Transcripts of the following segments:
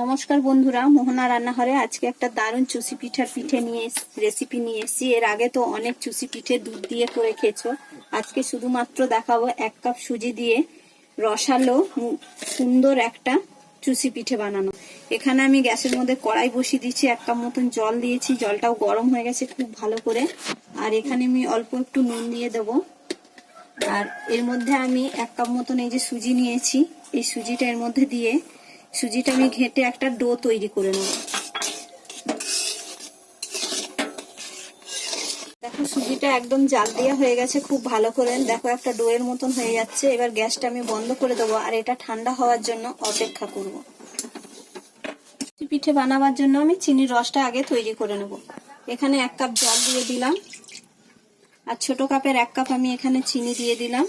নমস্কার বন্ধুরা, মোহনা রান্নাঘরে আজকে একটা দারুণ চুষি পিঠার পিঠে নিয়ে রেসিপি নিয়ে এসেছি। এর আগে তো অনেক চুষি পিঠে দুধ দিয়ে করে খেয়েছো। আজকে শুধুমাত্র দেখাবো এক কাপ সুজি দিয়ে রসালো সুন্দর একটা চুষি পিঠে বানানো। এখানে আমি গ্যাসের মধ্যে কড়াই বসিয়ে দিচ্ছি এক কাপ মতন জল দিয়েছি। জলটাও গরম হয়ে গেছে খুব ভালো করে। আর এখানে আমি অল্প একটু নুন দিয়ে দেবো। আর এর মধ্যে আমি এক কাপ মতন এই যে সুজি নিয়েছি। এই সুজিটা এর মধ্যে দিয়ে সুজিটা আমি ঘেটে একটা ডো তৈরি করে নেব। দেখো সুজিটা একদম জাল দেওয়া হয়ে গেছে, খুব ভালো করে। দেখো একটা ডোয়ের মতন হয়ে যাচ্ছে। এবার গ্যাসটা আমি বন্ধ করে দেবো আর এটা ঠান্ডা হওয়ার জন্য অপেক্ষা করব। পিঠে বানাবার জন্য আমি চিনির রসটা আগে তৈরি করে নেব। এখানে এক কাপ জল দিয়ে দিলাম। আর ছোট কাপের এক কাপ আমি এখানে চিনি দিয়ে দিলাম।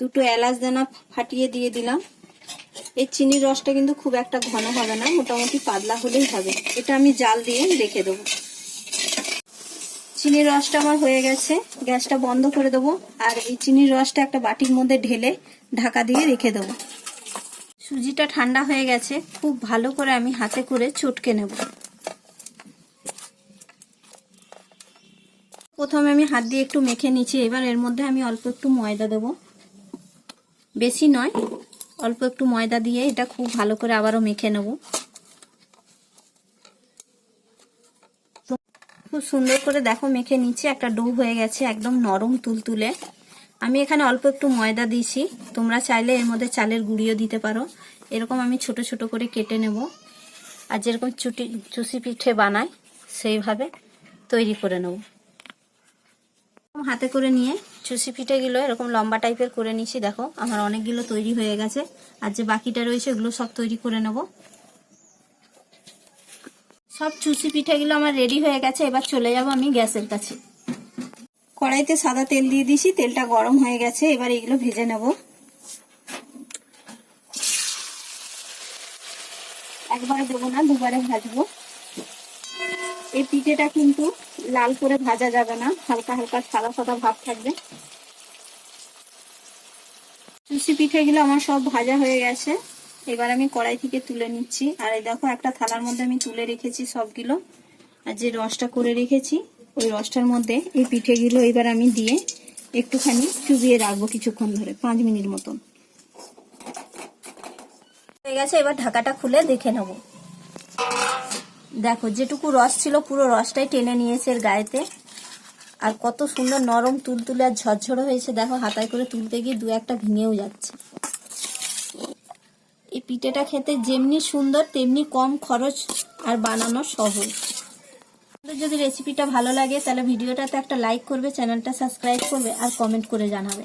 দুটো এলাচ দানা ফাটিয়ে দিয়ে দিলাম। এই চিনির রসটা কিন্তু খুব একটা ঘন হবে না, মোটামুটি পাতলা হলেই হবে। এটা আমি জাল দিয়ে রেখে দেবো। চিনির রসটা আমার হয়ে গেছে, গ্যাসটা বন্ধ করে দেবো, আর এই চিনির রসটা একটা বাটির মধ্যে ঢেলে ঢাকা দিয়ে রেখে দেবো। সুজিটা ঠান্ডা হয়ে গেছে, খুব ভালো করে আমি হাতে করে চটকে নেব। প্রথমে আমি হাত দিয়ে একটু মেখে নিচ্ছি, এবার এর মধ্যে আমি অল্প একটু ময়দা দেবো। বেশি নয় অল্প একটু ময়দা দিয়ে এটা খুব ভালো করে আবারও মেখে নেব। খুব সুন্দর করে দেখো মেখে নিচ্ছে, একটা ডো হয়ে গেছে একদম নরম তুলতুলে। আমি এখানে অল্প একটু ময়দা দিয়েছি, তোমরা চাইলে এর মধ্যে চালের গুঁড়িও দিতে পারো। এরকম আমি ছোট ছোট করে কেটে নেব। আর যেরকম চুটি চুষি পিঠে বানাই, সেইভাবে তৈরি করে নেব। হাতে করে নিয়ে চুষি পিঠেগুলো এরকম লম্বা টাইপের করে নিয়েছি দেখো। আমার অনেকগুলো তৈরি হয়ে গেছে। আর যে বাকিটা রয়েছে ওগুলো সব তৈরি করে নেব। সব চুষি পিঠেগুলো আমার রেডি হয়ে গেছে। এবার চলে যাব আমি গ্যাসের কাছে। কড়াইতে সাদা তেল দিয়ে দিছি, তেলটা গরম হয়ে গেছে। এবার এগুলো ভেজে নেব। একবারে দেবো না, দুবারে ভাজবো। এই পিঠেটা কিন্তু লাল করে ভাজা যাবে না, হালকা হালকা সাদা সাদা ভাব থাকবে। চুষি পিঠেগুলো আমার সব ভাজা হয়ে গেছে। এবার আমি কড়াই থেকে তুলে নিচ্ছি। আর এই দেখো, একটা থালার মধ্যে আমি তুলে রেখেছি সবগুলো। আর যে রসটা করে রেখেছি, ওই রসটার মধ্যে এই পিঠেগুলো এবার আমি দিয়ে একটুখানি চুবিয়ে রাখব কিছুক্ষণ ধরে, পাঁচ মিনিট মতন। হয়ে গেছে, এবার ঢাকাটা খুলে দেখে নেব। দেখো, যেটুকু রস ছিল, পুরো রসটাই টেনে নিয়েছে এর গায়েতে। আর কত সুন্দর নরম তুলতুলে আর ঝরঝরে হয়েছে, দেখো, হাতায় করে তুলতে গিয়ে দু একটা ভেঙেও যাচ্ছে। এই পিঠেটা খেতে যেমনি সুন্দর, তেমনি কম খরচ আর বানানো সহজ। যদি রেসিপিটা ভালো লাগে, তাহলে ভিডিওটাতে একটা লাইক করবে চ্যানেলটা সাবস্ক্রাইব করবে আর কমেন্ট করে জানাবে।